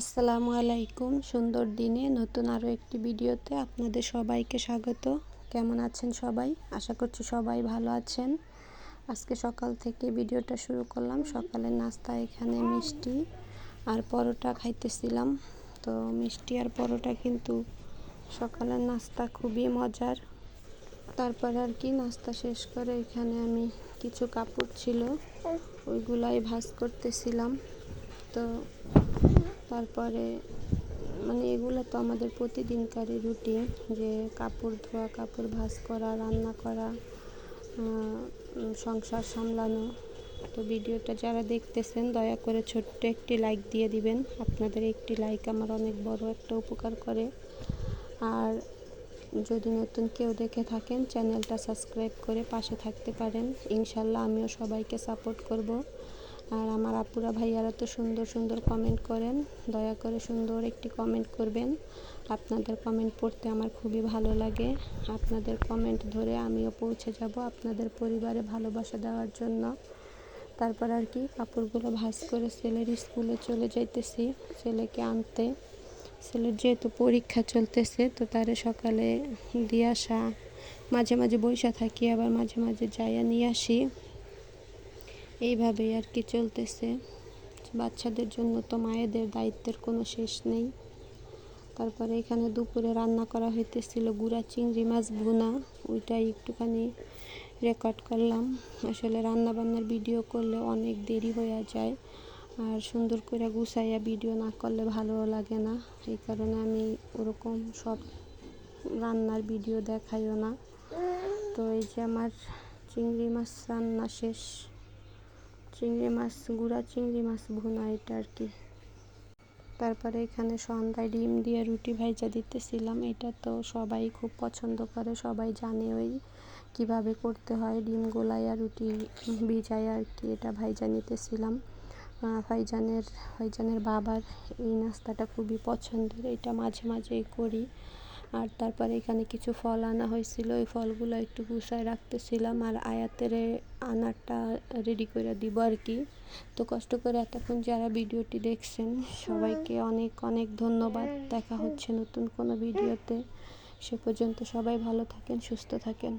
আসসালামু আলাইকুম। সুন্দর দিনে নতুন আরও একটি ভিডিওতে আপনাদের সবাইকে স্বাগত। কেমন আছেন সবাই? আশা করছি সবাই ভালো আছেন। আজকে সকাল থেকে ভিডিওটা শুরু করলাম। সকালের নাস্তা এখানে মিষ্টি আর পরোটা খাইতেছিলাম। তো মিষ্টি আর পরোটা কিন্তু সকালের নাস্তা খুবই মজার। তারপর আর কি নাস্তা শেষ করে এখানে আমি কিছু কাপড় ছিল, ওইগুলাই ভাজ করতেছিলাম। তো তারপরে মানে এগুলো তো আমাদের প্রতিদিনকারই রুটিন যে কাপড় ধোয়া, কাপড় ভাঁজ করা, রান্না করা সংসার সামলানো। তো ভিডিওটা যারা দেখতেছেন, দয়া করে ছোট্ট একটি লাইক দিয়ে দিবেন। আপনাদের একটি লাইক আমার অনেক বড় একটা উপকার করে। আর যদি নতুন কেউ দেখে থাকেন, চ্যানেলটা সাবস্ক্রাইব করে পাশে থাকতে পারেন। ইনশাল্লাহ আমিও সবাইকে সাপোর্ট করব। আর আমার আপুরা ভাইয়ারা তো সুন্দর সুন্দর কমেন্ট করেন। দয়া করে সুন্দর একটি কমেন্ট করবেন। আপনাদের কমেন্ট পড়তে আমার খুবই ভালো লাগে। আপনাদের কমেন্ট ধরে আমিও পৌঁছে যাব আপনাদের পরিবারে ভালোবাসা দেওয়ার জন্য। তারপর আর কি, কাপড়গুলো ভাজ করে ছেলের স্কুলে চলে যাইতেছি, ছেলেকে আনতে। ছেলের যেহেতু পরীক্ষা চলতেছে, তো তারে সকালে দিয়ে আসা। মাঝে মাঝে বৈশা থাকি, আবার মাঝে মাঝে যাইয়া নিয়ে আসি। এইভাবেই আর কি চলতেছে। বাচ্চাদের জন্য তো মায়েদের দায়িত্বের কোনো শেষ নেই। তারপরে এখানে দুপুরে রান্না করা হইতেছিল গুড়া, চিংড়ি মাছ, ভুনা। ওইটাই একটুখানি রেকর্ড করলাম। আসলে রান্না বান্নার ভিডিও করলে অনেক দেরি হয়ে যায়। আর সুন্দর করে গুছাইয়া ভিডিও না করলে ভালো লাগে না। এই কারণে আমি ওরকম সব রান্নার ভিডিও দেখাইও না। তো এই যে আমার চিংড়ি মাছ রান্না শেষ। চিংড়ি মাছ, গুঁড়া চিংড়ি মাছ ভুনা এটা আর কি। তারপরে এখানে সন্ধ্যায় ডিম দিয়ে রুটি ভাইজা দিতেছিলাম। এটা তো সবাই খুব পছন্দ করে, সবাই জানে ওই কীভাবে করতে হয়। ডিম গোলাইয়া রুটি ভিজায় আর কি এটা ভাইজা নিতেছিলাম। ভাইজানের ভাইজানের বাবার এই নাস্তাটা খুবই পছন্দের, এটা মাঝে মাঝেই করি। আর তারপরে এখানে কিছু ফল আনা হয়েছিল। ওই ফলগুলো একটু গুছায় রাখতেছিলাম আর আয়াতের আনারটা রেডি করে দিব আর কি। তো কষ্ট করে এতক্ষণ যারা ভিডিওটি দেখছেন, সবাইকে অনেক অনেক ধন্যবাদ। দেখা হচ্ছে নতুন কোনো ভিডিওতে। সে পর্যন্ত সবাই ভালো থাকেন, সুস্থ থাকেন।